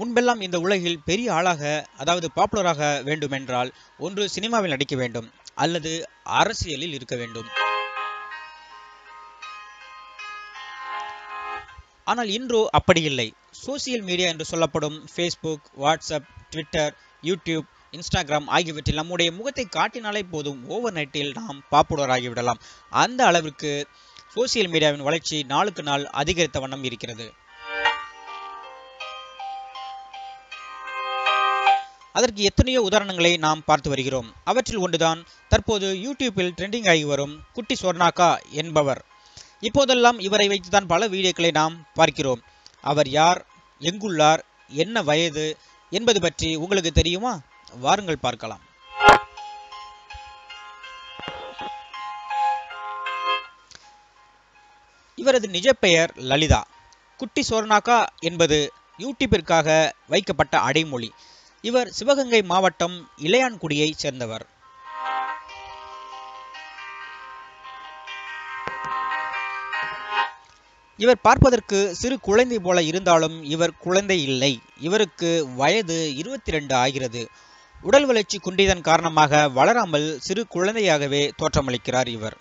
முன்பெல்லாம் இந்த உலகில் பெரிய ஆளாக அதாவது பாப்புலராக வேண்டுமென்றால் ஒன்று சினிமாவில் நடிக்க வேண்டும் அல்லது அரசியலில் இருக்க வேண்டும். ஆனால் இன்றோ அப்படி இல்லை. சோசியல் மீடியா என்று சொல்லப்படும் Facebook WhatsApp Twitter YouTube Instagram ஆகியவற்றில் நம்முடைய முகத்தை காட்டினாலே போதும் ஓவர் நைட்டில் நாம் பாப்புலர் ஆகிவிடலாம் அந்த அளவிற்கு சோசியல் மீடியாவின் வளர்ச்சி நாளுக்கு நாள் அதிகரித்த வண்ணம் இருக்கிறது. அதற்கு எத்தனையோ உதாரணங்களை நாம் பார்த்து வருகிறோம். அவற்றில் ஒன்றுதான் தற்போது யூடியூப்பில் ட்ரெண்டிங் ஆகி வரும் குட்டி சொர்ணாக்கா என்பவர். இப்போதெல்லாம் இவரை வைத்துதான் பல வீடியோக்களை நாம் பார்க்கிறோம். அவர் யார் எங்குள்ளார் என்ன வயது என்பது பற்றி உங்களுக்கு தெரியுமா? வாருங்கள் பார்க்கலாம். இவரது நிஜ பெயர் லலிதா. குட்டி சோர்னாக்கா என்பது யூடியூபிற்காக வைக்கப்பட்ட அடைமொழி. இவர் சிவகங்கை மாவட்டம் இளையான்குடியைச் சேர்ந்தவர். இவர் பார்ப்பதற்கு சிறு குழந்தை போல இருந்தாலும் இவர் குழந்தை இல்லை. இவருக்கு வயது இருபத்தி ரெண்டு ஆகிறது. உடல் வளர்ச்சி குன்றியதன் காரணமாக வளராமல் சிறு குழந்தையாகவே தோற்றமளிக்கிறார் இவர்.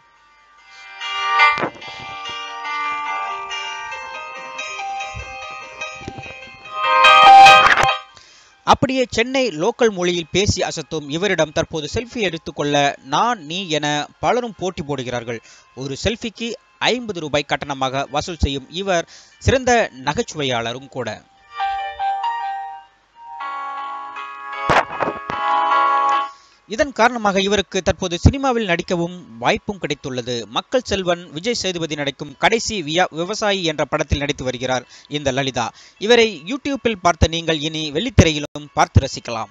அப்படியே சென்னை லோக்கல் மொழியில் பேசி அசத்தும் இவரிடம் தற்போது செல்ஃபி எடுத்துக்கொள்ள நான் நீ என பலரும் போட்டி போடுகிறார்கள். ஒரு செல்ஃபிக்கு ஐம்பது ரூபாய் கட்டணமாக வசூல் செய்யும் இவர் சிறந்த நகைச்சுவையாளரும் கூட. இதன் காரணமாக இவருக்கு தற்போது சினிமாவில் நடிக்கவும் வாய்ப்பும் கிடைத்துள்ளது. மக்கள் செல்வன் விஜய் சேதுபதி நடிக்கும் கடைசி வியா- விவசாயி என்ற படத்தில் நடித்து வருகிறார் இந்த லலிதா. இவரை யூடியூப்பில் பார்த்த நீங்கள் இனி வெள்ளித்திரையிலும் பார்த்து ரசிக்கலாம்.